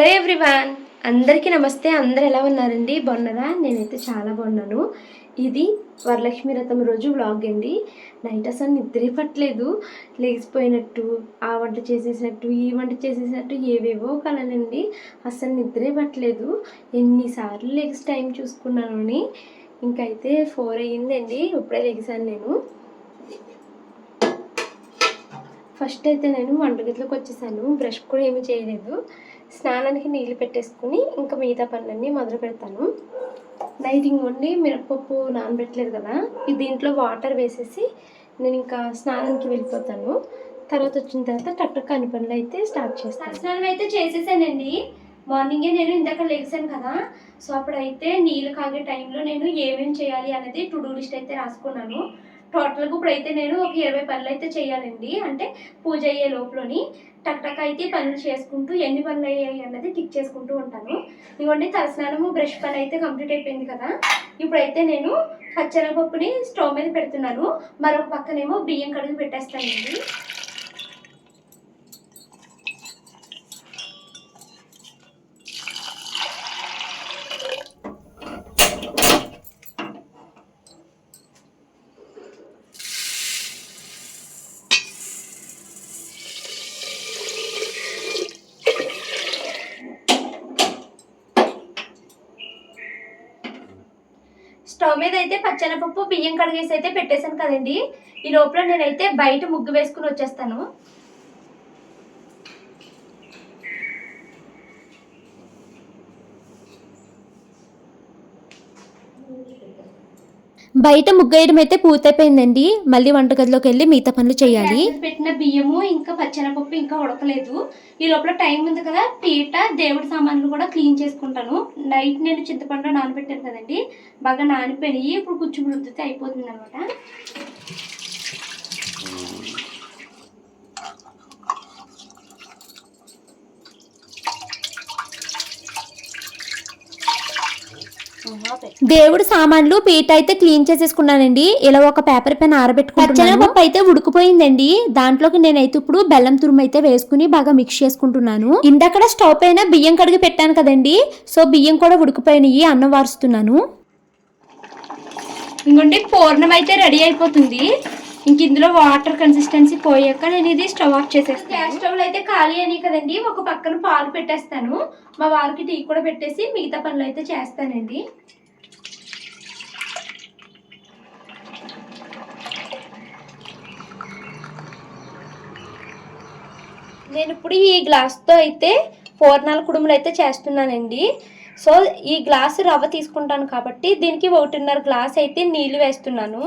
Hello everyone. అందరికీ నమస్తే. అందరు ఎలా ఉన్నారండి? బాగున్నారా? నేనైతే చాలా బాగున్నాను. ఇది వరలక్ష్మి రథం రోజు వ్లాగ్ అండి. నైట్ అసలు నిద్ర పట్టలేదు. లేచిపోయినట్టు ఆ వంట చేసేసినట్టు ఈ వంట చేసేసినట్టు ఏవేవో కలనండి అసలు నిద్రే పట్టలేదు. ఎన్నిసార్లు లెగ్స్ టైం చూసుకున్నాను అని. ఇంకైతే ఫోర్ అయ్యిందండి. ఇప్పుడే లెగిసాను నేను. ఫస్ట్ అయితే నేను వంటగదిలోకి వచ్చేసాను. బ్రష్ కూడా ఏమీ చేయలేదు. స్నానానికి నీళ్ళు పెట్టేసుకుని ఇంకా మిగతా పనులన్నీ మొదలు పెడతాను. నైట్ ఇంకొండి మిరపప్పు నానబెట్టలేదు కదా ఇది దీంట్లో వాటర్ వేసేసి నేను ఇంకా స్నానానికి వెళ్ళిపోతాను. తర్వాత వచ్చిన తర్వాత టక్టర్ కాని పనులు అయితే స్టార్ట్ చేస్తాను. స్నానం అయితే చేసేసానండి. మార్నింగే నేను ఇందాక లేచాను కదా సో అప్పుడైతే నీళ్ళు కాగే టైంలో నేను ఏమేమి చేయాలి అనేది టు డూ లిస్ట్ అయితే రాసుకున్నాను. టోటల్గా అయితే నేను ఒక ఇరవై పనులు అయితే చేయాలండి. అంటే పూజ అయ్యే లోపలని టక్ టక్ అయితే పనులు చేసుకుంటూ ఎన్ని పనులు అయ్యాయి అన్నది టిక్ చేసుకుంటూ ఉంటాను. ఇవన్నీ తలస్నానము బ్రష్ పని అయితే కంప్లీట్ అయిపోయింది కదా. ఇప్పుడైతే నేను పచ్చనపప్పుని స్టవ్ మీద పెడుతున్నాను. మరొక పక్కనేమో బియ్యం కడుగు పెట్టేస్తానండి. స్టవ్ మీద అయితే పచ్చెనపప్పు బియ్యం కడిగేసి అయితే పెట్టేశాను కదండి. ఈ లోపల నేనైతే బయట ముగ్గు వేసుకుని వచ్చేస్తాను. బయట ముగ్గేయడం అయితే పూర్తయిపోయిందండి. మళ్ళీ వంటగదిలోకి వెళ్ళి మిగతా పనులు చేయాలి. పెట్టిన బియ్యము ఇంకా పచ్చనపప్పు ఇంకా ఉడకలేదు. ఈ లోపల టైం ఉంది కదా పీట దేవుడి సామాన్లు కూడా క్లీన్ చేసుకుంటాను. నైట్ నేను చింతపండు నానబెట్టాను కదండి. బాగా నానిపోయి ఇప్పుడు కూర్చుని రుద్దితే అయిపోతుంది అనమాట దేవుడు సామాన్లు పీట అయితే క్లీన్ చేసేసుకున్నానండి. ఇలా ఒక పేపర్ పైన ఆరబెట్టుకుంటున్నాను. పప్పు అయితే ఉడికిపోయిందండి. దాంట్లోకి నేనైతే ఇప్పుడు బెల్లం తురుము అయితే వేసుకుని బాగా మిక్స్ చేసుకుంటున్నాను. ఇందక్కడ స్టవ్ పైన బియ్యం కడిగి పెట్టాను కదండి. సో బియ్యం కూడా ఉడికిపోయినాయి అన్నం వారుస్తున్నాను. ఇంకోండి పూర్ణం అయితే రెడీ అయిపోతుంది. ఇంక ఇందులో వాటర్ కన్సిస్టెన్సీ పోయాక నేను ఇది స్టవ్ ఆఫ్ చేసేస్తాను. గ్యాస్ స్టవ్ అయితే ఖాళీ అని కదండి. ఒక పక్కన పాలు పెట్టేస్తాను. మా వారికి టీ కూడా పెట్టేసి మిగతా పనులు అయితే చేస్తానండి. నేను ఇప్పుడు ఈ గ్లాస్తో అయితే పూర్ణాల కుడుములు అయితే చేస్తున్నానండి. సో ఈ గ్లాస్ రవ్వ తీసుకుంటాను కాబట్టి దీనికి ఒకటిన్నర గ్లాస్ అయితే నీళ్ళు వేస్తున్నాను.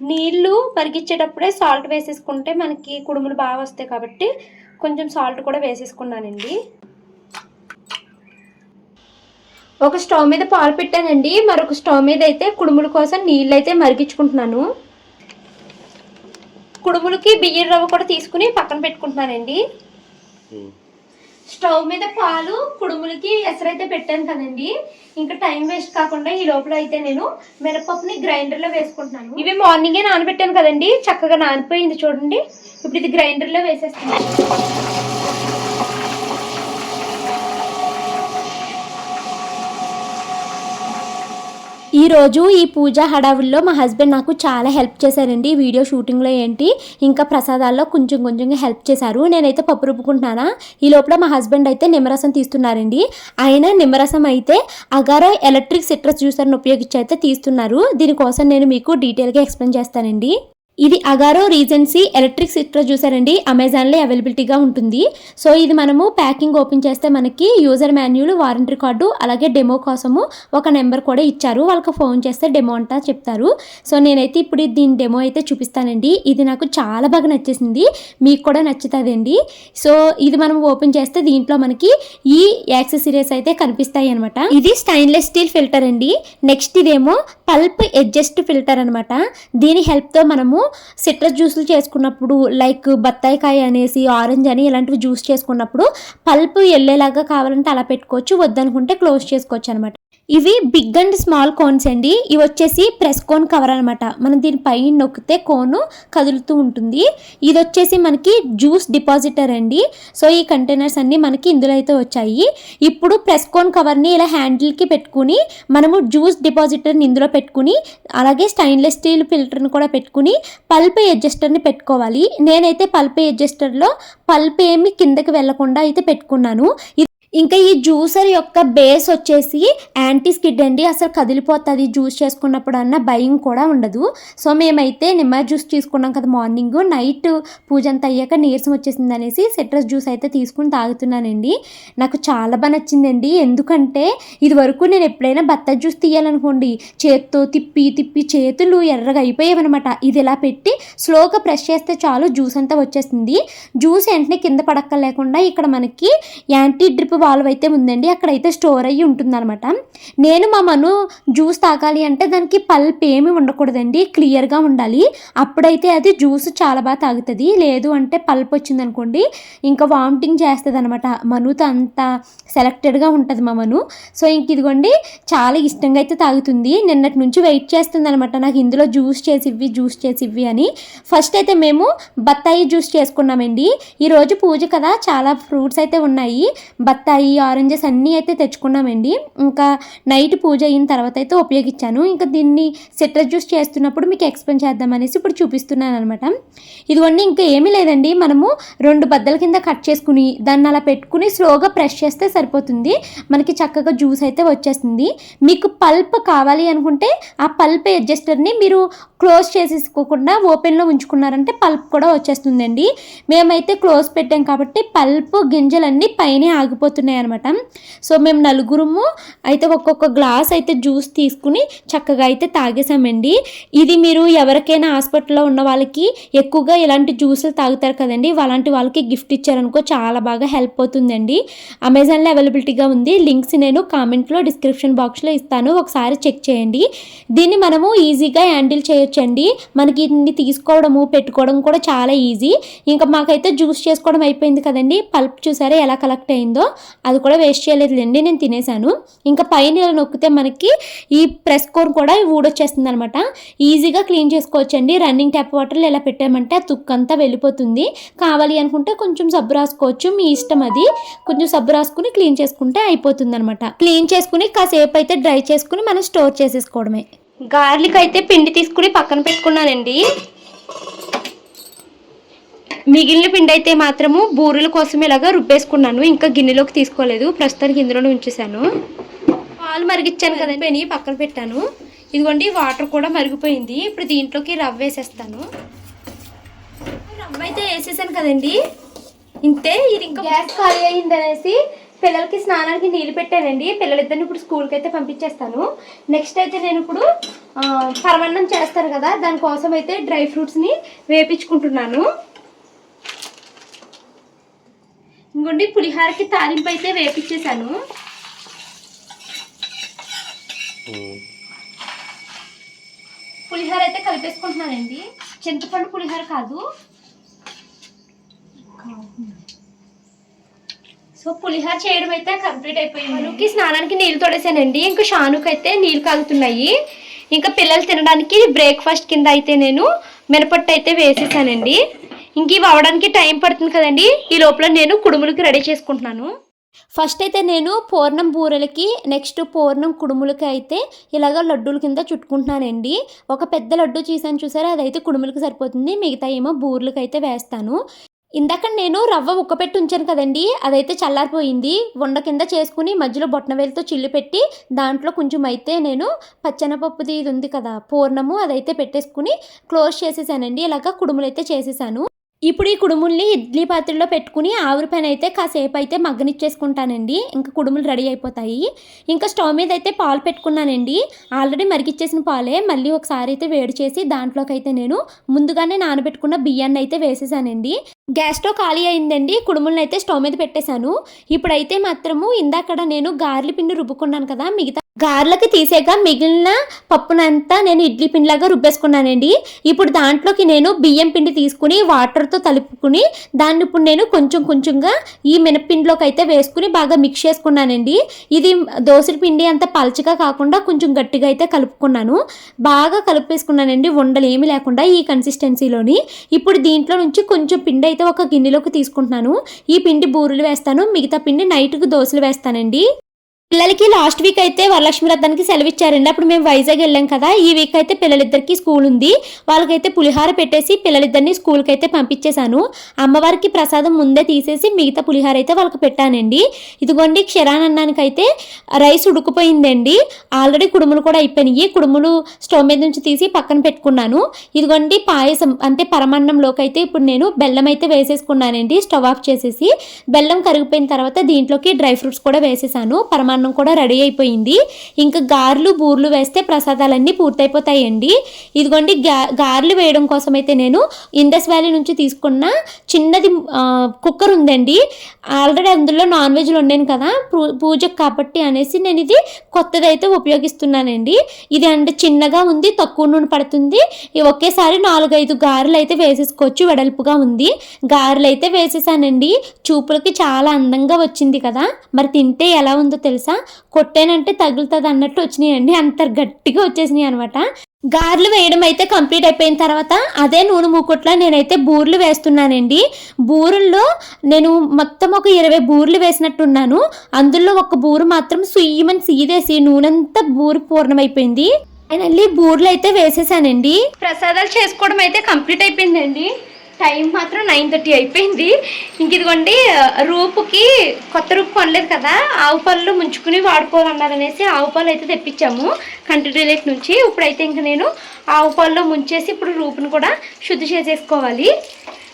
నీళ్ళు మరిగించేటప్పుడే సాల్ట్ వేసేసుకుంటే మనకి కుడుములు బాగా వస్తాయి కాబట్టి కొంచెం సాల్ట్ కూడా వేసేసుకున్నానండి. ఒక స్టవ్ మీద పాలు పెట్టానండి. మరొక స్టవ్ మీద అయితే కుడుముల కోసం నీళ్ళు అయితే మరిగించుకుంటున్నాను. కుడుములకి బియ్యం రవ్వ కూడా తీసుకుని పక్కన పెట్టుకుంటున్నానండి. స్టవ్ మీద పాలు కుడుములకి ఎసరైతే పెట్టాను కదండి. ఇంకా టైం వేస్ట్ కాకుండా ఈ లోపల అయితే నేను మినపప్పుని గ్రైండర్లో వేసుకుంటున్నాను. ఇవి మార్నింగే నానబెట్టాను కదండి. చక్కగా నానిపోయింది చూడండి. ఇప్పుడు ఇది గ్రైండర్లో వేసేస్తున్నాను. ఈరోజు ఈ పూజ హడావుల్లో మా హస్బెండ్ నాకు చాలా హెల్ప్ చేశారండి. వీడియో షూటింగ్లో ఏంటి? ఇంకా ప్రసాదాల్లో కొంచెం కొంచెంగా హెల్ప్ చేశారు. నేనైతే పప్పు రుబ్బుకుంటున్నానా? ఈ లోపల మా హస్బెండ్ అయితే నిమ్మరసం తీస్తున్నారండి. ఆయన నిమ్మరసం అయితే అగారో ఎలక్ట్రిక్ సిట్రస్ జ్యూసర్ని ఉపయోగించి అయితే తీస్తున్నారు. దీనికోసం నేను మీకు డీటెయిల్గా ఎక్స్ప్లెయిన్ చేస్తానండి. ఇది అగారో రీజెన్సీ ఎలక్ట్రిక్ సిట్రో చూసారండి అమెజాన్లో అవైలబిలిటీగా ఉంటుంది. సో ఇది మనము ప్యాకింగ్ ఓపెన్ చేస్తే మనకి యూజర్ మాన్యువల్ వారంటీ కార్డు అలాగే డెమో కోసము ఒక నెంబర్ కూడా ఇచ్చారు. వాళ్ళకి ఫోన్ చేస్తే డెమో అంటా చెప్తారు. సో నేనైతే ఇప్పుడు దీని డెమో అయితే చూపిస్తానండి. ఇది నాకు చాలా బాగా నచ్చేసింది. మీకు కూడా నచ్చుతుందండి. సో ఇది మనం ఓపెన్ చేస్తే దీంట్లో మనకి ఈ యాక్సెసరీస్ అయితే కనిపిస్తాయి అనమాట ఇది స్టైన్లెస్ స్టీల్ ఫిల్టర్ అండి. నెక్స్ట్ ఇదేమో పల్ప్ అడ్జస్ట్ ఫిల్టర్ అనమాట దీని హెల్ప్తో మనము సిట్రస్ జ్యూసులు చేసుకున్నప్పుడు లైక్ బత్తాయికాయ అనేసి ఆరెంజ్ అని ఇలాంటివి జ్యూస్ చేసుకున్నప్పుడు పల్ప్ వెళ్ళేలాగా కావాలంటే అలా పెట్టుకోవచ్చు. వద్దనుకుంటే క్లోజ్ చేసుకోవచ్చు అనమాట ఇవి బిగ్ అండ్ స్మాల్ కోన్స్ అండి. ఇవి వచ్చేసి ప్రెస్ కోన్ కవర్ అనమాట మనం దీని పైన నొక్కితే కోను కదులుతూ ఉంటుంది. ఇది వచ్చేసి మనకి జ్యూస్ డిపాజిటర్ అండి. సో ఈ కంటైనర్స్ అన్నీ మనకి ఇందులో అయితే వచ్చాయి. ఇప్పుడు ప్రెస్ కోన్ కవర్ని ఇలా హ్యాండిల్కి పెట్టుకుని మనము జ్యూస్ డిపాజిటర్ని ఇందులో పెట్టుకుని అలాగే స్టైన్లెస్ స్టీల్ ఫిల్టర్ని కూడా పెట్టుకుని పల్ప్ అడ్జస్టర్ని పెట్టుకోవాలి. నేనైతే పల్ప్ అడ్జస్టర్లో పల్ప్ ఏమి కిందకి వెళ్ళకుండా అయితే పెట్టుకున్నాను. ఇది- ఇంకా ఈ జ్యూసర్ యొక్క బేస్ వచ్చేసి యాంటీ స్కిడ్ అండి. అసలు కదిలిపోతుంది జ్యూస్ చేసుకున్నప్పుడు అన్న భయం కూడా ఉండదు. సో మేమైతే నిమ్మ జ్యూస్ తీసుకున్నాం కదా మార్నింగ్. నైట్ పూజ అంతా అయ్యాక నీరసం వచ్చేసింది అనేసి సిట్రస్ జ్యూస్ అయితే తీసుకుని తాగుతున్నానండి. నాకు చాలా బాగా నచ్చిందండి. ఎందుకంటే ఇది వరకు నేను ఎప్పుడైనా బత్త జ్యూస్ తీయాలనుకోండి చేత్తో తిప్పి తిప్పి చేతులు ఎర్రగా అయిపోయావన్నమాట. ఇది ఇలా పెట్టి స్లోగా ప్రెస్ చేస్తే చాలు జ్యూస్ అంతా వచ్చేసింది. జ్యూస్ వెంటనే కింద పడక్క లేకుండా ఇక్కడ మనకి యాంటీ డ్రిప్ వాల్వ్ అయితే ఉందండి. అక్కడైతే స్టోర్ అయ్యి ఉంటుందన్నమాట. నేను మా మను జ్యూస్ తాగాలి అంటే దానికి పల్ప్ ఏమి ఉండకూడదండి క్లియర్గా ఉండాలి. అప్పుడైతే అది జ్యూస్ చాలా బాగా తాగుతుంది. లేదు అంటే పల్ప్ వచ్చిందనుకోండి ఇంకా వామిటింగ్ చేస్తుంది అనమాట మనుతో అంత సెలెక్టెడ్గా ఉంటుంది మా మను. సో ఇంక ఇదిగోండి చాలా ఇష్టంగా అయితే తాగుతుంది. నిన్నటి నుంచి వెయిట్ చేస్తుంది అనమాట నాకు ఇందులో జ్యూస్ చేసి ఇవ్వి జ్యూస్ చేసి ఇవ్వి అని. ఫస్ట్ అయితే మేము బత్తాయి జ్యూస్ చేసుకున్నామండి. ఈరోజు పూజ కదా చాలా ఫ్రూట్స్ అయితే ఉన్నాయి. బత్తాయి ఆరెంజెస్ అన్నీ అయితే తెచ్చుకున్నామండి. ఇంకా నైట్ పూజ అయిన తర్వాత అయితే ఉపయోగించాను. ఇంకా దీన్ని సిట్రస్ జ్యూస్ చేస్తున్నప్పుడు మీకు ఎక్స్ప్లెయిన్ చేద్దామనేసి ఇప్పుడు చూపిస్తున్నాను అనమాట ఇదిగోండి ఇంకా ఏమీ లేదండి. మనము రెండు బద్దల కింద కట్ చేసుకుని దాన్ని అలా పెట్టుకుని స్లోగా ప్రెస్ చేస్తే సరిపోతుంది. మనకి చక్కగా జ్యూస్ అయితే వచ్చేస్తుంది. మీకు పల్ప్ కావాలి అనుకుంటే ఆ పల్ప్ అడ్జస్టర్ని మీరు క్లోజ్ చేసేసుకోకుండా ఓపెన్లో ఉంచుకున్నారంటే పల్ప్ కూడా వచ్చేస్తుందండి. మేమైతే క్లోజ్ పెట్టాం కాబట్టి పల్ప్ గింజలన్నీ పైనే ఆగిపోతుంది ఆగిపోతున్నాయి అనమాట సో మేము నలుగురుము అయితే ఒక్కొక్క గ్లాస్ అయితే జ్యూస్ తీసుకుని చక్కగా అయితే తాగేసామండి ఇది మీరు ఎవరికైనా హాస్పిటల్లో ఉన్న వాళ్ళకి ఎక్కువగా ఇలాంటి జ్యూసులు తాగుతారు కదండి. అలాంటి వాళ్ళకి గిఫ్ట్ ఇచ్చారనుకో చాలా బాగా హెల్ప్ అవుతుందండి. అమెజాన్లో అవైలబిలిటీగా ఉంది. లింక్స్ నేను కామెంట్లో డిస్క్రిప్షన్ బాక్స్లో ఇస్తాను. ఒకసారి చెక్ చేయండి. దీన్ని మనము ఈజీగా హ్యాండిల్ చేయొచ్చండి. మనకి ఇన్ని తీసుకోవడము పెట్టుకోవడం కూడా చాలా ఈజీ. ఇంకా మాకైతే జ్యూస్ చేసుకోవడం అయిపోయింది కదండి. పల్ప్ చూసారా ఎలా కలెక్ట్ అయిందో? అది కూడా వేస్ట్ చేయలేదులేండి నేను తినేసాను ఇంకా పైన ఇలా నొక్కితే మనకి ఈ ప్రెస్ కోర్ కూడా ఊడొచ్చేస్తుంది అనమాట ఈజీగా క్లీన్ చేసుకోవచ్చండి. రన్నింగ్ ట్యాప్ వాటర్లు ఇలా పెట్టామంటే ఆ తుక్కంతా వెళ్ళిపోతుంది. కావాలి అనుకుంటే కొంచెం సబ్బు రాసుకోవచ్చు. మీ ఇష్టం అది. కొంచెం సబ్బు రాసుకుని క్లీన్ చేసుకుంటే అయిపోతుంది అనమాట క్లీన్ చేసుకుని కాసేపు అయితే డ్రై చేసుకుని మనం స్టోర్ చేసేసుకోవడమే. గార్లిక్ అయితే పిండి తీసుకుని పక్కన పెట్టుకున్నానండి. మిగిలిన పిండి అయితే మాత్రము బూరెల కోసం ఇలాగా రుబ్బేసుకున్నాను. ఇంకా గిన్నెలోకి తీసుకోలేదు. ప్రస్తుతానికి ఇందులోనే ఉంచేసాను పాలు మరిగిచ్చాను కదండి. పెని పక్కన పెట్టాను. ఇదిగోండి వాటర్ కూడా మరిగిపోయింది. ఇప్పుడు దీంట్లోకి రవ్వ వేసేస్తాను. రవ్వ అయితే వేసేసాను కదండి. ఇంతే ఇది ఇంకా గ్యాస్ ఖాళీ అయింది అనేసి పిల్లలకి స్నానానికి నీళ్ళు పెట్టానండి. పిల్లలిద్దరిని ఇప్పుడు స్కూల్కి అయితే పంపించేస్తాను. నెక్స్ట్ అయితే నేను ఇప్పుడు ఆ, పరమాన్నం చేస్తాను కదా. దానికోసం అయితే డ్రై ఫ్రూట్స్ని వేపించుకుంటున్నాను. ఇంకోండి పులిహారకి తాలింపు అయితే వేపించేసాను పులిహార అయితే కలిపేసుకుంటున్నానండి. చింతపండు పులిహార కాదు. సో పులిహార చేయడం అయితే కంప్లీట్ అయిపోయింది. మనకి స్నానానికి నీళ్ళు తోడేసానండి. ఇంకా షానుకి అయితే నీళ్ళు కాగుతున్నాయి. ఇంకా పిల్లలు తినడానికి బ్రేక్ఫాస్ట్ కింద అయితే నేను మినపట్టు అయితే వేసేసానండి. ఇంక ఇవి అవడానికి టైం పడుతుంది కదండి. ఈ లోపల నేను కుడుములకి రెడీ చేసుకుంటున్నాను. ఫస్ట్ అయితే నేను పూర్ణం బూరెలకి నెక్స్ట్ పూర్ణం కుడుములకి అయితే ఇలాగ లడ్డూల కింద చుట్టుకుంటున్నానండి. ఒక పెద్ద లడ్డు చేశాను చూసారా? అదైతే కుడుములకి సరిపోతుంది. మిగతా ఏమో బూరెలకి అయితే వేస్తాను. ఇందాక నేను రవ్వ ఉక్కపెట్టి ఉంచాను కదండి. అదైతే చల్లారిపోయింది. వండ కింద చేసుకుని మధ్యలో బొట్టనవేలతో చిల్లు పెట్టి దాంట్లో కొంచెం అయితే నేను పచ్చెనపప్పుది ఇది ఉంది కదా పూర్ణము అదైతే పెట్టేసుకుని క్లోజ్ చేసేసానండి. ఇలాగ కుడుములు అయితే చేసేసాను. ఇప్పుడు ఈ కుడుముల్ని ఇడ్లీ పాత్రలో పెట్టుకుని ఆవిరి పైన అయితే కాసేపు అయితే మగ్గనిచ్చేసుకుంటానండి. ఇంకా కుడుములు రెడీ అయిపోతాయి. ఇంకా స్టవ్ మీద అయితే పాలు పెట్టుకున్నానండి. ఆల్రెడీ మరిగిచ్చేసిన పాలే మళ్ళీ ఒకసారి అయితే వేడి చేసి దాంట్లోకి అయితే నేను ముందుగానే నానబెట్టుకున్న బియ్యాన్ని అయితే వేసేసానండి. గ్యాస్ స్టవ్ ఖాళీ అయిందండి. కుడుములను అయితే స్టవ్ మీద పెట్టేశాను. ఇప్పుడైతే మాత్రము ఇందాకడ నేను గార్లి పిండి రుబ్బుకున్నాను కదా మిగతా గార్లకి తీసేగా మిగిలిన పప్పునంతా నేను ఇడ్లీ పిండిలాగా రుబ్బేసుకున్నానండి. ఇప్పుడు దాంట్లోకి నేను బియ్యం పిండి తీసుకుని వాటర్తో తలుపుకుని దాన్ని ఇప్పుడు నేను కొంచెం కొంచెంగా ఈ మినపిండిలోకి అయితే వేసుకుని బాగా మిక్స్ చేసుకున్నానండి. ఇది దోసల పిండి అంత పలచగా కాకుండా కొంచెం గట్టిగా అయితే కలుపుకున్నాను. బాగా కలిపేసుకున్నానండి. ఉండలు ఏమీ లేకుండా ఈ కన్సిస్టెన్సీలోని. ఇప్పుడు దీంట్లో నుంచి కొంచెం పిండి అయితే ఒక గిన్నెలోకి తీసుకుంటున్నాను. ఈ పిండి బూరెలు వేస్తాను. మిగతా పిండి నైట్కి దోశలు వేస్తానండి. పిల్లలకి లాస్ట్ వీక్ అయితే వరలక్ష్మి రథానికి సెలవు ఇచ్చారండి అప్పుడు మేము వైజాగ్ వెళ్ళాం కదా. ఈ వీక్ అయితే పిల్లలిద్దరికి స్కూల్ ఉంది. వాళ్ళకైతే పులిహార పెట్టేసి పిల్లలిద్దరిని స్కూల్కి అయితే పంపించేశాను. అమ్మవారికి ప్రసాదం ముందే తీసేసి మిగతా పులిహార అయితే వాళ్ళకి పెట్టానండి. ఇదిగోండి క్షరానన్నానికి అయితే రైస్ ఉడుకుపోయిందండి. ఆల్రెడీ కుడుములు కూడా అయిపోయినాయి. కుడుములు స్టవ్ మీద నుంచి తీసి పక్కన పెట్టుకున్నాను. ఇదిగోండి పాయసం అంటే పరమాన్నంలోకి అయితే ఇప్పుడు నేను బెల్లం అయితే వేసేసుకున్నానండి. స్టవ్ ఆఫ్ చేసేసి బెల్లం కరిగిపోయిన తర్వాత దీంట్లోకి డ్రై ఫ్రూట్స్ కూడా వేసేసాను. పరమాన్నం కూడా రెడీ అయిపోయింది. ఇంకా గారెలు బూర్లు వేస్తే ప్రసాదాలన్నీ పూర్తయిపోతాయండి. ఇదిగోండి గా గారెలు వేయడం కోసం అయితే నేను ఇండస్ వ్యాలీ నుంచి తీసుకున్న చిన్నది కుక్కర్ ఉందండి. ఆల్రెడీ అందులో నాన్ వెజ్లు వండాను కదా. పూ- పూజకు కాబట్టి అనేసి నేను ఇది కొత్తది అయితే ఉపయోగిస్తున్నానండి. ఇది అంటే చిన్నగా ఉంది తక్కువ నూనె పడుతుంది. ఒకేసారి నాలుగైదు గారెలు అయితే వేసేసుకోవచ్చు వెడల్పుగా ఉంది. గారెలు అయితే వేసేసానండి. చూపులకి చాలా అందంగా వచ్చింది కదా. మరి తింటే ఎలా ఉందో తెలుసు? కొట్టానంటే తగులుతుంది అన్నట్టు వచ్చినాయండి. అంత గట్టిగా వచ్చేసినాయి అనమాట గారెలు వేయడం అయితే కంప్లీట్ అయిపోయిన తర్వాత అదే నూనె మూకుట్లో నేనైతే బూర్లు వేస్తున్నానండి. బూరుల్లో నేను మొత్తం ఒక ఇరవై బూర్లు వేసినట్టున్నాను. అందులో ఒక బూరు మాత్రం సుయ్యమని సీదేసి నూనెంతా బూరు పూర్ణమైపోయింది. ఫైనల్లీ బూర్లు అయితే వేసేసానండి. ప్రసాదాలు చేసుకోవడం అయితే కంప్లీట్ అయిపోయిందండి. టైం మాత్రం నైన్ థర్టీ అయిపోయింది. ఇంక ఇదిగోండి రూపుకి కొత్త రూపు కొనలేదు కదా ఆవు పాలలో ముంచుకుని వాడుకోవాలన్నారనేసి ఆవు పాలు అయితే తెప్పించాము కంట్రీ రిలేట్ నుంచి. ఇప్పుడైతే ఇంక నేను ఆవు పాలలో ముంచేసి ఇప్పుడు రూపును కూడా శుద్ధి చేసేసుకోవాలి.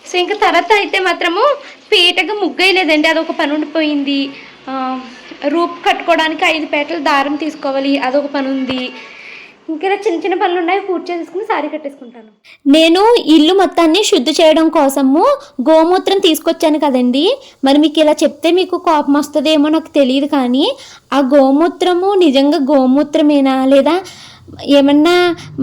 సో ఇంకా తర్వాత అయితే మాత్రము పీటగా ముగ్గేయలేదండి అదొక పని ఉండిపోయింది రూపు కట్టుకోవడానికి ఐదు పేటలు దారం తీసుకోవాలి అదొక పని ఉంది ఇంకా ఇలా చిన్న చిన్న పనులు ఉన్నాయి పూర్తి చేసుకుని సారీ కట్టేసుకుంటాను. నేను ఇల్లు మొత్తాన్ని శుద్ధి చేయడం కోసము గోమూత్రం తీసుకొచ్చాను కదండి. మరి మీకు ఇలా చెప్తే మీకు కోపం వస్తుందేమో నాకు తెలియదు కానీ ఆ గోమూత్రము నిజంగా గోమూత్రమేనా లేదా ఏమన్నా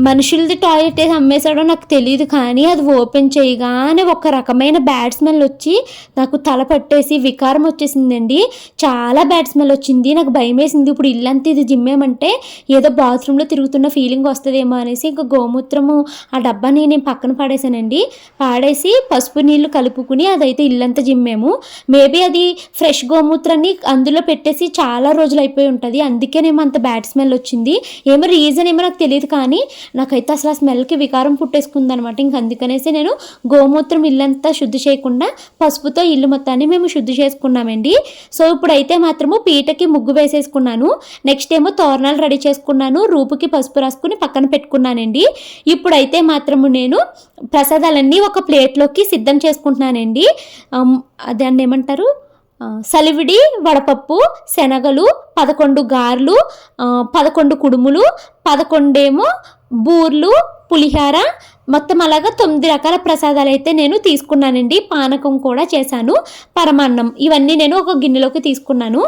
మనుషులది టాయిలెట్ వేసి అమ్మేశాడో నాకు తెలియదు కానీ అది ఓపెన్ చేయగానే ఒక రకమైన బ్యాడ్ స్మెల్ వచ్చి నాకు తల పట్టేసి వికారం వచ్చేసిందండి. చాలా బ్యాడ్ స్మెల్ వచ్చింది. నాకు భయం వేసింది. ఇప్పుడు ఇల్లంతా ఇది జిమ్మేమంటే ఏదో బాత్రూంలో తిరుగుతున్న ఫీలింగ్ వస్తుందేమో అనేసి ఇంకా గోమూత్రము ఆ డబ్బాని నేను పక్కన పాడేశానండి. పాడేసి పసుపు నీళ్ళు కలుపుకుని అదైతే ఇల్లంతా జిమ్మేము. మేబీ అది ఫ్రెష్ గోమూత్రాన్ని అందులో పెట్టేసి చాలా రోజులు అయిపోయి ఉంటుంది. అందుకేనేమో అంత బ్యాడ్ స్మెల్ వచ్చింది. ఏమో రీజన్ ఏమో ఏమో నాకు తెలియదు కానీ నాకైతే అసలు ఆ స్మెల్కి వికారం పుట్టేసుకుంది అనమాట ఇంక అందుకనేసి నేను గోమూత్రం ఇల్లంతా శుద్ధి చేయకుండా పసుపుతో ఇల్లు మొత్తాన్ని మేము శుద్ధి చేసుకున్నామండి. సో ఇప్పుడైతే మాత్రము పీటకి ముగ్గు వేసేసుకున్నాను. నెక్స్ట్ ఏమో తోరణాలు రెడీ చేసుకున్నాను. రూపుకి పసుపు రాసుకుని పక్కన పెట్టుకున్నానండి. ఇప్పుడైతే మాత్రము నేను ప్రసాదాలన్నీ ఒక ప్లేట్లోకి సిద్ధం చేసుకుంటున్నానండి. దాన్ని ఏమంటారు? సలివిడి వడపప్పు శనగలు పదకొండు గారెలు పదకొండు కుడుములు పదకొండేమో బూర్లు పులిహార మొత్తం అలాగా తొమ్మిది రకాల ప్రసాదాలు అయితే నేను తీసుకున్నానండి. పానకం కూడా చేశాను. పరమాన్నం ఇవన్నీ నేను ఒక గిన్నెలోకి తీసుకున్నాను.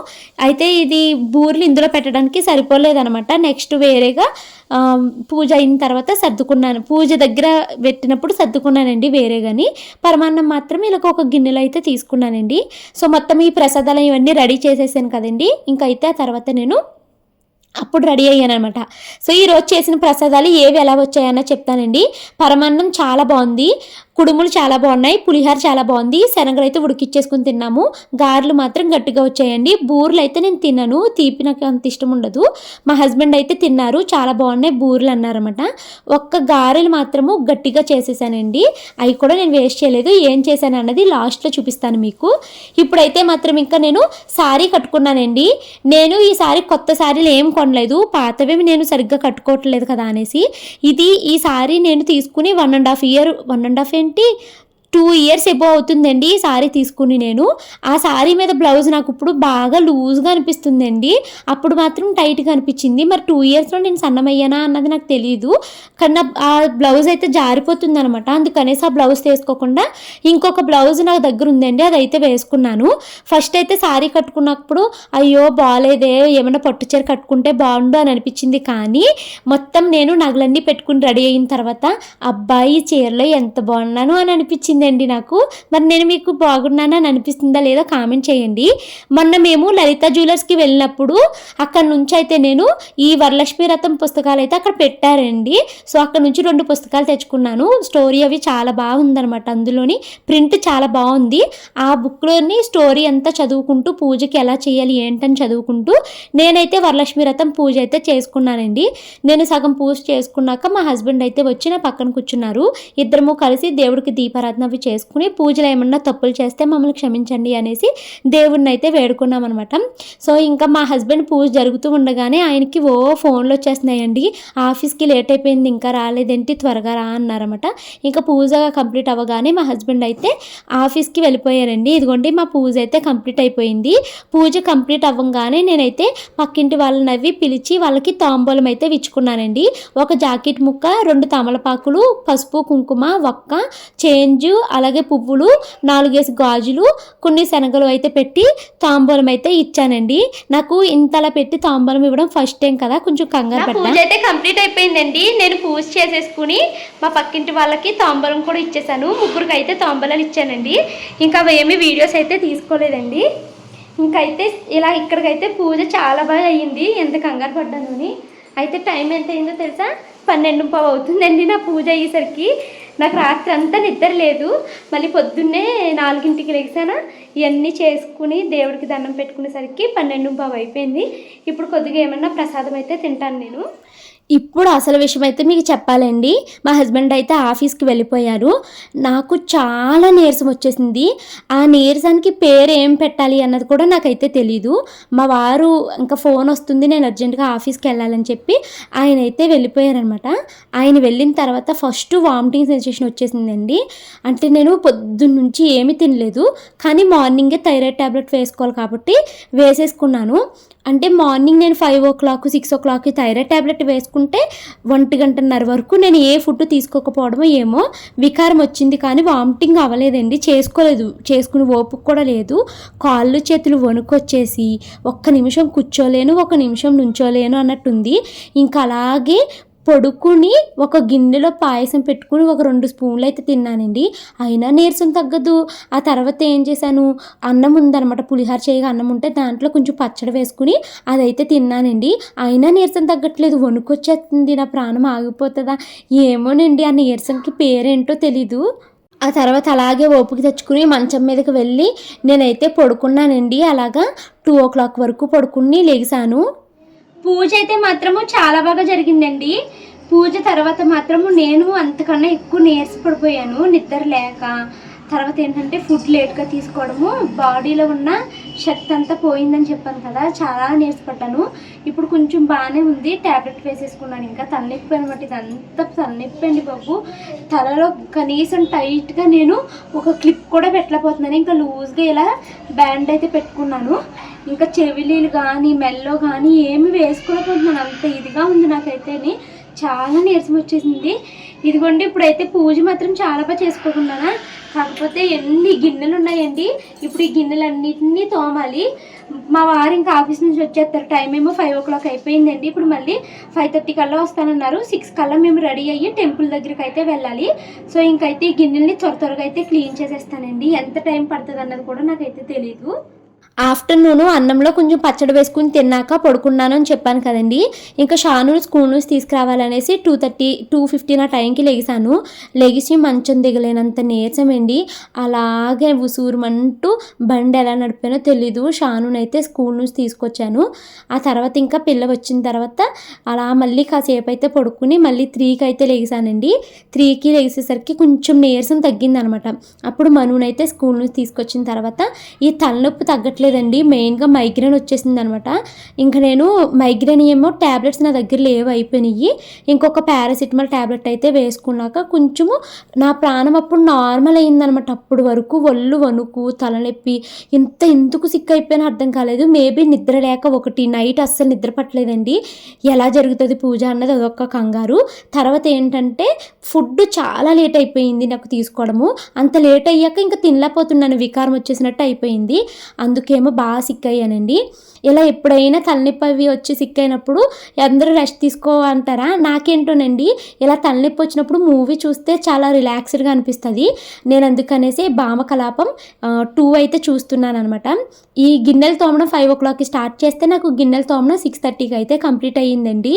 అయితే ఇది బూర్లు ఇందులో పెట్టడానికి సరిపోలేదనమాట నెక్స్ట్ వేరేగా పూజ అయిన తర్వాత సర్దుకున్నాను. పూజ దగ్గర పెట్టినప్పుడు సర్దుకున్నానండి వేరే కానీ పరమాన్నం మాత్రం ఇలా ఒక గిన్నెలో అయితే తీసుకున్నానండి. సో మొత్తం ఈ ప్రసాదాలు ఇవన్నీ రెడీ చేసేసాను కదండి. ఇంకైతే అయితే ఆ తర్వాత నేను అప్పుడు రెడీ అయ్యాను అనమాట సో ఈరోజు చేసిన ప్రసాదాలు ఏవి ఎలా వచ్చాయన్న చెప్తానండి. పరమాన్నం చాలా బాగుంది. కుడుములు చాలా బాగున్నాయి పులిహార చాలా బాగుంది. శనగలు అయితే ఉడికిచ్చేసుకుని తిన్నాము. గారెలు మాత్రం గట్టిగా వచ్చాయండి. బూరెలు అయితే నేను తిన్నాను తీపి నాకు అంత ఇష్టం ఉండదు. మా హస్బెండ్ అయితే తిన్నారు. చాలా బాగున్నాయి బూరెలు అన్నారన్నమాట. ఒక్క గారెలు మాత్రము గట్టిగా చేసేసానండి. అవి కూడా నేను వేస్ట్ చేయలేదు. ఏం చేశాను అన్నది లాస్ట్లో చూపిస్తాను మీకు. ఇప్పుడైతే మాత్రం ఇంకా నేను శారీ కట్టుకున్నానండి. నేను ఈ సారీ కొత్త శారీలు ఏం కొనలేదు. పాతవేమి నేను సరిగ్గా కట్టుకోవట్లేదు కదా అనేసి. ఇది ఈ సారీ నేను తీసుకుని one and half year one and half ఏంటి? ఏంటి టూ ఇయర్స్ ఎబో అవుతుందండి ఈ సారీ తీసుకుని నేను. ఆ సారీ మీద బ్లౌజ్ నాకు ఇప్పుడు బాగా లూజ్గా అనిపిస్తుందండి. అప్పుడు మాత్రం టైట్గా అనిపించింది. మరి టూ ఇయర్స్లో నేను సన్నమయ్యానా అన్నది నాకు తెలియదు కానీ ఆ బ్లౌజ్ అయితే జారిపోతుంది అనమాట అందుకనేసి ఆ బ్లౌజ్ తీసుకోకుండా ఇంకొక బ్లౌజ్ నాకు దగ్గర ఉందండి. అది అయితే వేసుకున్నాను. ఫస్ట్ అయితే సారీ కట్టుకున్నప్పుడు అయ్యో బాగాలేదే ఏమైనా పట్టు చీర కట్టుకుంటే బాగుండు అని అనిపించింది. కానీ మొత్తం నేను నగలన్నీ పెట్టుకుని రెడీ అయిన తర్వాత అబ్బాయి చీరలో ఎంత బాగున్నాను అని అనిపించింది. అనిపించిందండి నాకు. మరి నేను మీకు బాగున్నానని అనిపిస్తుందా లేదో కామెంట్ చేయండి. మొన్న మేము లలిత జ్యువెలర్స్కి వెళ్ళినప్పుడు అక్కడ నుంచి అయితే నేను ఈ వరలక్ష్మి రథం పుస్తకాలు అయితే అక్కడ పెట్టారండి. సో అక్కడ నుంచి రెండు పుస్తకాలు తెచ్చుకున్నాను. స్టోరీ అవి చాలా బాగుందనమాట అందులోని ప్రింట్ చాలా బాగుంది. ఆ బుక్లోని స్టోరీ అంతా చదువుకుంటూ పూజకి ఎలా చేయాలి ఏంటని చదువుకుంటూ నేనైతే వరలక్ష్మి రథం పూజ అయితే చేసుకున్నానండి. నేను సగం పూజ చేసుకున్నాక మా హస్బెండ్ అయితే వచ్చి నా పక్కన కూర్చున్నారు. ఇద్దరము కలిసి దేవుడికి దీపారాధన అవి చేసుకుని పూజలు ఏమన్నా తప్పులు చేస్తే మమ్మల్ని క్షమించండి అనేసి దేవుడిని అయితే వేడుకున్నాం అనమాట సో ఇంకా మా హస్బెండ్ పూజ జరుగుతూ ఉండగానే ఆయనకి ఓ ఫోన్లు వచ్చేస్తున్నాయండి ఆఫీస్కి లేట్ అయిపోయింది ఇంకా రాలేదేంటి త్వరగా రా అన్నారన్నమాట. ఇంకా పూజ కంప్లీట్ అవ్వగానే మా హస్బెండ్ అయితే ఆఫీస్కి వెళ్ళిపోయారండి. ఇదిగోండి మా పూజ అయితే కంప్లీట్ అయిపోయింది. పూజ కంప్లీట్ అవ్వగానే నేనైతే పక్కింటి వాళ్ళని అవి పిలిచి వాళ్ళకి తాంబూలం అయితే విచ్చుకున్నానండి. ఒక జాకెట్ ముక్క రెండు తమలపాకులు పసుపు కుంకుమ ఒక్క చేంజు అలాగే పువ్వులు నాలుగేసి గాజులు కొన్ని శనగలు అయితే పెట్టి తాంబూలం అయితే ఇచ్చానండి. నాకు ఇంతలా పెట్టి తాంబూలం ఇవ్వడం ఫస్ట్ టైం కదా కొంచెం కంగారు పూజ అయితే కంప్లీట్ అయిపోయిందండి. నేను పూజ చేసేసుకుని మా పక్కింటి వాళ్ళకి తాంబూలం కూడా ఇచ్చేసాను. ముగ్గురికి అయితే తాంబూలాలు ఇచ్చానండి. ఇంకా అవేమి వీడియోస్ అయితే తీసుకోలేదండి. ఇంకైతే ఇలా ఇక్కడికైతే పూజ చాలా బాగా అయ్యింది. ఎంత కంగారు పడ్డాను అని. అయితే టైం ఎంత అయిందో తెలుసా? పన్నెండు పావు అవుతుందండి నా పూజ అయ్యేసరికి. నాకు రాత్రి అంతా నిద్ర లేదు. మళ్ళీ పొద్దున్నే నాలుగింటికి లెగిసానా ఇవన్నీ చేసుకుని దేవుడికి దండం పెట్టుకునేసరికి పన్నెండు పావు అయిపోయింది. ఇప్పుడు కొద్దిగా ఏమన్నా ప్రసాదం అయితే తింటాను నేను. ఇప్పుడు అసలు విషయం అయితే మీకు చెప్పాలండి మా హస్బెండ్ అయితే ఆఫీస్కి వెళ్ళిపోయారు. నాకు చాలా నీరసం వచ్చేసింది. ఆ నీరసానికి పేరు ఏం పెట్టాలి అన్నది కూడా నాకైతే తెలీదు. మా వారు ఇంకా ఫోన్ వస్తుంది నేను అర్జెంటుగా ఆఫీస్కి వెళ్ళాలని చెప్పి ఆయన అయితే వెళ్ళిపోయారనమాట ఆయన వెళ్ళిన తర్వాత ఫస్ట్ వామిటింగ్ సెన్సేషన్ వచ్చేసిందండి. అంటే నేను పొద్దున్న నుంచి ఏమీ తినలేదు. కానీ మార్నింగే థైరాయిడ్ ట్యాబ్లెట్ వేసుకోవాలి కాబట్టి వేసేసుకున్నాను. అంటే మార్నింగ్ నేను five o'clock six o'clock thyroid tablet వేసుకుంటే ఒంటి గంటన్నర వరకు నేను ఏ ఫుడ్ తీసుకోకపోవడమో ఏమో వికారం వచ్చింది కానీ వామిటింగ్ అవ్వలేదండి. చేసుకోలేదు. చేసుకుని ఓపిక కూడా లేదు. కాళ్ళు చేతులు వణుకొచ్చేసి ఒక్క నిమిషం కూర్చోలేను ఒక నిమిషం నుంచోలేను అన్నట్టుంది. ఇంకా అలాగే పడుకుని ఒక గిన్నెలో పాయసం పెట్టుకుని ఒక రెండు స్పూన్లు అయితే తిన్నానండి. అయినా నీరసం తగ్గదు. ఆ తర్వాత ఏం చేశాను? అన్నం ఉందన్నమాట. పులిహార చేయగా అన్నం ఉంటే దాంట్లో కొంచెం పచ్చడి వేసుకుని అదైతే తిన్నానండి. అయినా నీరసం తగ్గట్లేదు. వణుకొచ్చేస్తుంది. నా ప్రాణం ఆగిపోతుందా? ఏమోనండి. ఆ నీరసంకి పేరేంటో తెలీదు. ఆ తర్వాత అలాగే ఓపిక తెచ్చుకుని మంచం మీదకి వెళ్ళి నేనైతే పడుకున్నానండి. అలాగా టూ ఓ క్లాక్ వరకు పడుకుని లేచాను. పూజ అయితే మాత్రము చాలా బాగా జరిగిందండి. పూజ తర్వాత మాత్రము నేను అంతకన్నా ఎక్కువ నీరసపడిపోయాను. నిద్ర లేక తర్వాత ఏంటంటే ఫుడ్ లేట్గా తీసుకోవడము బాడీలో ఉన్న శక్తి అంతా పోయిందని చెప్పాను కదా చాలా నీరసపడ్డాను. ఇప్పుడు కొంచెం బాగానే ఉంది ట్యాబ్లెట్ వేసేసుకున్నాను. ఇంకా తలనొప్పి అనమాట ఇదంతా తలనొప్పి అండి బాబు. తలలో కనీసం టైట్గా నేను ఒక క్లిప్ కూడా పెట్టలేకపోతున్నాను. ఇంకా లూజ్గా ఇలా బ్యాండ్ అయితే పెట్టుకున్నాను. ఇంకా చెవిలీలు కానీ మెల్లో కానీ ఏమి వేసుకోలేకపోతున్నాను అంత ఇదిగా ఉంది నాకైతేని చాలా నీరసం వచ్చేసింది. ఇదిగోండి ఇప్పుడైతే పూజ మాత్రం చాలా బాగా చేసుకోకున్నానా? కాకపోతే ఎన్ని గిన్నెలు ఉన్నాయండి? ఇప్పుడు ఈ గిన్నెలన్నింటినీ తోమాలి. మా వారు ఇంకా ఆఫీస్ నుంచి వచ్చేస్తారు. టైం ఏమో ఫైవ్ ఓ క్లాక్ అయిపోయిందండి. ఇప్పుడు మళ్ళీ ఫైవ్ థర్టీ కల్లా వస్తానన్నారు. సిక్స్ కల్లా మేము రెడీ అయ్యి టెంపుల్ దగ్గరికి అయితే వెళ్ళాలి. సో ఇంకైతే ఈ గిన్నెల్ని త్వర త్వరగా అయితే క్లీన్ చేసేస్తానండి. ఎంత టైం పడుతుంది అన్నది కూడా నాకైతే తెలియదు ఆఫ్టర్నూన్ అన్నంలో కొంచెం పచ్చడి వేసుకుని తిన్నాక పడుకున్నాను అని చెప్పాను కదండి. ఇంకా షాను స్కూల్ నుంచి తీసుకురావాలనేసి టూ థర్టీ టూ ఫిఫ్టీన్ ఆ టైంకి లెగిసాను. లెగిసి మంచం దిగలేనంత నీరసమండి అలాగే ఉసూరుమంటూ బండి ఎలా నడిపానో తెలీదు. షానునైతే స్కూల్ నుంచి తీసుకొచ్చాను. ఆ తర్వాత ఇంకా పిల్ల వచ్చిన తర్వాత అలా మళ్ళీ కాసేపు అయితే పడుకుని మళ్ళీ త్రీకి అయితే లెగిసానండి. త్రీకి లెగిసేసరికి కొంచెం నీరసం తగ్గిందనమాట. అప్పుడు మనునైతే స్కూల్ నుంచి తీసుకొచ్చిన తర్వాత ఈ తలనొప్పి తగ్గట్లేదు తగ్గట్లేదండి మెయిన్గా మైగ్రేన్ వచ్చేసింది అనమాట ఇంకా నేను మైగ్రేన్ ఏమో ట్యాబ్లెట్స్ నా దగ్గర లేవు అయిపోయినాయి ఇంకొక పారాసిటమాల్ ట్యాబ్లెట్ అయితే వేసుకున్నాక కొంచెము నా ప్రాణం అప్పుడు నార్మల్ అయిందనమాట అప్పుడు వరకు ఒళ్ళు వణుకు తలనొప్పి ఇంత ఎందుకు సిక్ అయిపోయినా అర్థం కాలేదు. మేబీ నిద్ర లేక ఒకటి నైట్ అస్సలు నిద్ర పట్టలేదండి. ఎలా జరుగుతుంది పూజ అన్నది అదొక కంగారు. తర్వాత ఏంటంటే ఫుడ్ చాలా లేట్ అయిపోయింది నాకు తీసుకోవడము. అంత లేట్ అయ్యాక ఇంకా తినలేకపోతున్నాను. వికారం వచ్చేసినట్టు అయిపోయింది. అందుకే ఏమో బాగా సిక్ అయ్యానండి ఇలా ఎప్పుడైనా తలనొప్పి అవి వచ్చి సిక్ అయినప్పుడు అందరూ రెస్ట్ తీసుకో అంటారా నాకేంటోనండి ఇలా తలనొప్పి వచ్చినప్పుడు మూవీ చూస్తే చాలా రిలాక్స్డ్గా అనిపిస్తుంది. నేను అందుకనేసి భామ కలాపం టూ అయితే చూస్తున్నాను అనమాట ఈ గిన్నెలు తోమడం ఫైవ్ ఓ క్లాక్కి స్టార్ట్ చేస్తే నాకు గిన్నెలు తోమడం సిక్స్ థర్టీకి అయితే కంప్లీట్ అయ్యిందండి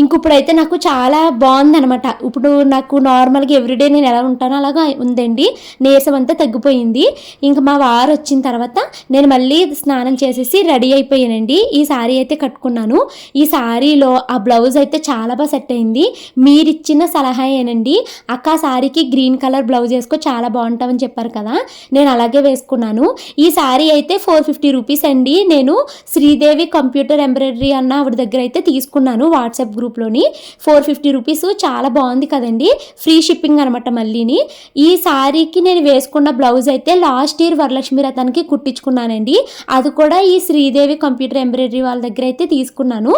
ఇంక ఇప్పుడైతే నాకు చాలా బాగుందనమాట ఇప్పుడు నాకు నార్మల్గా ఎవ్రీడే నేను ఎలా ఉంటానో అలాగా ఉందండి. నీరసం అంతా తగ్గిపోయింది. ఇంకా మా వారు వచ్చిన తర్వాత నేను మళ్ళీ స్నానం చేసేసి రెడీ అయిపోయానండి. ఈ శారీ అయితే కట్టుకున్నాను. ఈ శారీలో ఆ బ్లౌజ్ అయితే చాలా బాగా సెట్ అయింది. మీరు ఇచ్చిన సలహా ఏనండి అక్క ఆ శారీకి గ్రీన్ కలర్ బ్లౌజ్ వేసుకో చాలా బాగుంటావని చెప్పారు కదా. నేను అలాగే వేసుకున్నాను. ఈ శారీ అయితే ఫోర్ ఫిఫ్టీ రూపీస్ అండి. నేను శ్రీదేవి కంప్యూటర్ ఎంబ్రాయిడరీ అన్న ఆవిడ దగ్గర అయితే తీసుకున్నాను. వాట్సాప్ గ్రూప్ గ్రూప్లోని ఫోర్ ఫిఫ్టీ రూపీస్. చాలా బాగుంది కదండి. ఫ్రీ షిప్పింగ్ అనమాట మళ్ళీని. ఈ శారీకి నేను వేసుకున్న బ్లౌజ్ అయితే లాస్ట్ ఇయర్ వరలక్ష్మి రథానికి కుట్టించుకున్నానండి. అది కూడా ఈ శ్రీదేవి కంప్యూటర్ ఎంబ్రాయిడరీ వాళ్ళ దగ్గర అయితే తీసుకున్నాను.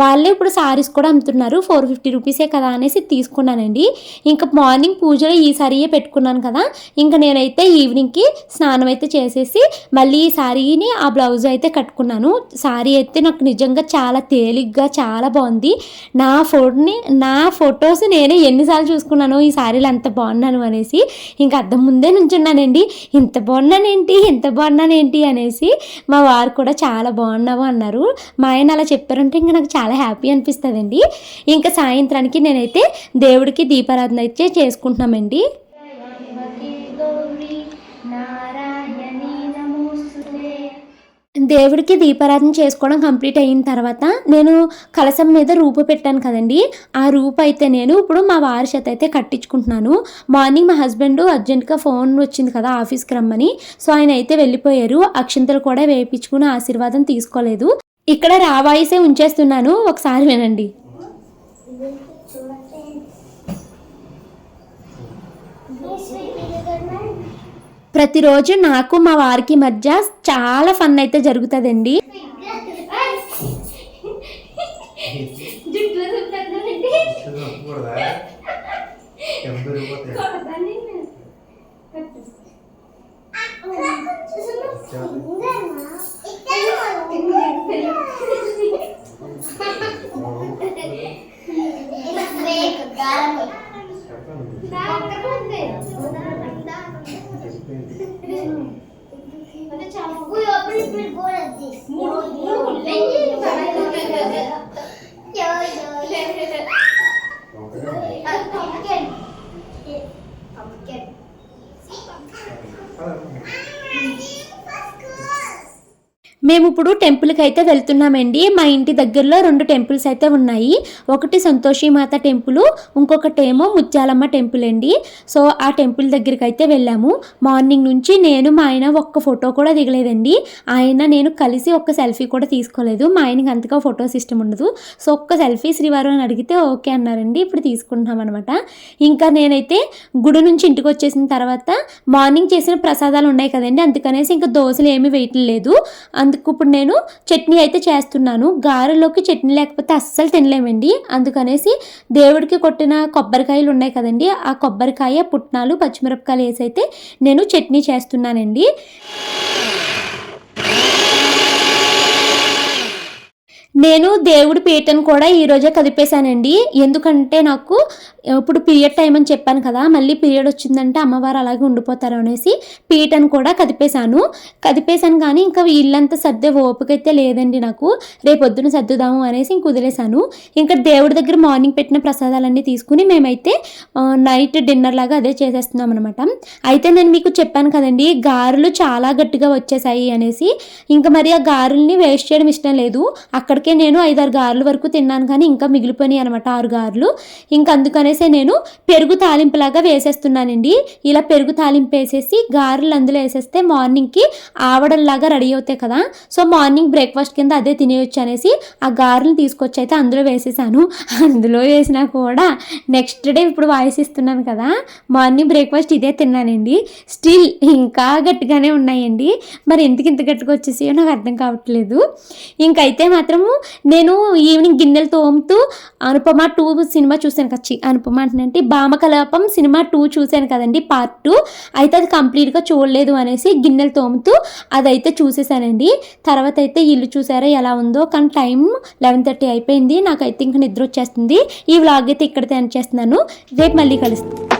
వాళ్ళే ఇప్పుడు శారీస్ కూడా అమ్ముతున్నారు. ఫోర్ ఫిఫ్టీ రూపీసే కదా అనేసి తీసుకున్నానండి. ఇంకా మార్నింగ్ పూజలో ఈ శారీయే పెట్టుకున్నాను కదా. ఇంకా నేనైతే ఈవినింగ్కి స్నానం అయితే చేసేసి మళ్ళీ ఈ శారీని ఆ బ్లౌజ్ అయితే కట్టుకున్నాను. శారీ అయితే నాకు నిజంగా చాలా తేలిగ్గా చాలా బాగుంది. నా ఫోటోని నా ఫొటోస్ నేనే ఎన్నిసార్లు చూసుకున్నాను ఈ సారీలు అంత బాగున్నాను అనేసి ఇంకా అద్దం ముందే నుంచున్నానండి. ఇంత బాగున్నానేంటి ఇంత బాగున్నానేంటి అనేసి మా వారు కూడా చాలా బాగున్నావు అన్నారు. మా ఆయన అలా చెప్పారంటే ఇంకా నాకు చాలా హ్యాపీ అనిపిస్తుందండి. ఇంకా సాయంత్రానికి నేనైతే దేవుడికి దీపారాధన అయితే చేసుకుంటున్నామండి. దేవుడికి దీపారాధన చేసుకోవడం కంప్లీట్ అయిన తర్వాత నేను కలసం మీద రూపు పెట్టాను కదండి. ఆ రూపు అయితే నేను ఇప్పుడు మా వారి చేత అయితే కట్టించుకుంటున్నాను. మార్నింగ్ మా హస్బెండ్ అర్జెంట్గా ఫోన్ వచ్చింది కదా ఆఫీస్కి రమ్మని. సో ఆయన అయితే వెళ్ళిపోయారు. అక్షింతలు కూడా వేయించుకుని ఆశీర్వాదం తీసుకోలేదు. ఇక్కడ రావాయిసే ఉంచేస్తున్నాను. ఒకసారి వినండి. ప్రతిరోజు నాకు మా వారికి మధ్య చాలా ఫన్ అయితే జరుగుతుందండి. చూడకూడదా ఎంబరిపోతే మేము ఇప్పుడు టెంపుల్కి అయితే వెళ్తున్నామండి. మా ఇంటి దగ్గరలో రెండు టెంపుల్స్ అయితే ఉన్నాయి. ఒకటి సంతోషి మాత టెంపుల్ ఇంకొకటేమో ముత్యాలమ్మ టెంపుల్ అండి. సో ఆ టెంపుల్ దగ్గరికి అయితే వెళ్ళాము. మార్నింగ్ నుంచి నేను మా ఆయన ఒక్క ఫోటో కూడా దిగలేదండి. ఆయన నేను కలిసి ఒక్క సెల్ఫీ కూడా తీసుకోలేదు. మా ఆయనకి అంతగా ఫోటో సిస్టమ్ ఉండదు. సో ఒక్క సెల్ఫీ శ్రీవారు అని అడిగితే ఓకే అన్నారండి. ఇప్పుడు తీసుకుంటున్నాం అనమాట ఇంకా నేనైతే గుడి నుంచి ఇంటికి వచ్చేసిన తర్వాత మార్నింగ్ చేసిన ప్రసాదాలు ఉన్నాయి కదండి. అందుకనేసి ఇంకా దోశలు ఏమీ వేయట్లేదు. అందుకు ఇప్పుడు నేను చట్నీ అయితే చేస్తున్నాను. గారెలోకి చట్నీ లేకపోతే అస్సలు తినలేమండి. అందుకనేసి దేవుడికి కొట్టిన కొబ్బరికాయలు ఉన్నాయి కదండి. ఆ కొబ్బరికాయ పుట్నాలు పచ్చిమిరపకాయలు వేసి అయితే నేను చట్నీ చేస్తున్నానండి. నేను దేవుడి పీటను కూడా ఈరోజే కదిపేశానండి. ఎందుకంటే నాకు ఇప్పుడు పీరియడ్ టైం అని చెప్పాను కదా మళ్ళీ పీరియడ్ వచ్చిందంటే అమ్మవారు అలాగే ఉండిపోతారు అనేసి పీటను కూడా కదిపేశాను. కదిపేశాను కానీ ఇంకా వీళ్ళంతా సర్దే ఓపిక అయితే లేదండి నాకు. రేపొద్దున సర్దుదాము అనేసి ఇంక వదిలేశాను. ఇంకా దేవుడి దగ్గర మార్నింగ్ పెట్టిన ప్రసాదాలన్నీ తీసుకుని మేమైతే నైట్ డిన్నర్ లాగా అదే చేసేస్తున్నాం అనమాట అయితే నేను మీకు చెప్పాను కదండి గారెలు చాలా గట్టిగా వచ్చేసాయి అనేసి. ఇంకా మరి ఆ గారెల్ని వేస్ట్ చేయడం ఇష్టం లేదు. అక్కడికి అప్పటికే నేను ఐదారు గారెలు వరకు తిన్నాను కానీ ఇంకా మిగిలిపోయినాయి అనమాట ఆరు గారెలు. ఇంకా అందుకనేసి నేను పెరుగు తాలింపులాగా వేసేస్తున్నానండి. ఇలా పెరుగు తాలింపు వేసేసి గారెలు అందులో వేసేస్తే మార్నింగ్కి ఆవడల్లాగా రెడీ అవుతాయి కదా. సో మార్నింగ్ బ్రేక్ఫాస్ట్ కింద అదే తినేయొచ్చు అనేసి ఆ గారెలు తీసుకొచ్చి అయితే అందులో వేసేసాను. అందులో వేసినా కూడా నెక్స్ట్ డే ఇప్పుడు వాయిస్ ఇస్తున్నాను కదా మార్నింగ్ బ్రేక్ఫాస్ట్ ఇదే తిన్నానండి. స్టిల్ ఇంకా గట్టిగానే ఉన్నాయండి. మరి ఎందుకు ఇంత గట్టిగా వచ్చేసాయో నాకు అర్థం కావట్లేదు. ఇంకైతే మాత్రము నేను ఈవినింగ్ గిన్నెలు తోముతూ అనుపమ టూ సినిమా చూశాను కచ్చి అనుపమ అంటే భామకలాపం సినిమా టూ చూశాను కదండి పార్ట్ టూ అయితే అది కంప్లీట్గా చూడలేదు అనేసి గిన్నెలు తోముతూ అదైతే చూసేసానండి. తర్వాత అయితే ఇల్లు చూసారా ఎలా ఉందో? కానీ టైం లెవెన్ థర్టీ అయిపోయింది. నాకైతే ఇంకా నిద్ర వచ్చేస్తుంది. ఈ వ్లాగ్ అయితే ఇక్కడ తయారు చేస్తున్నాను. రేపు మళ్ళీ కలుస్తాను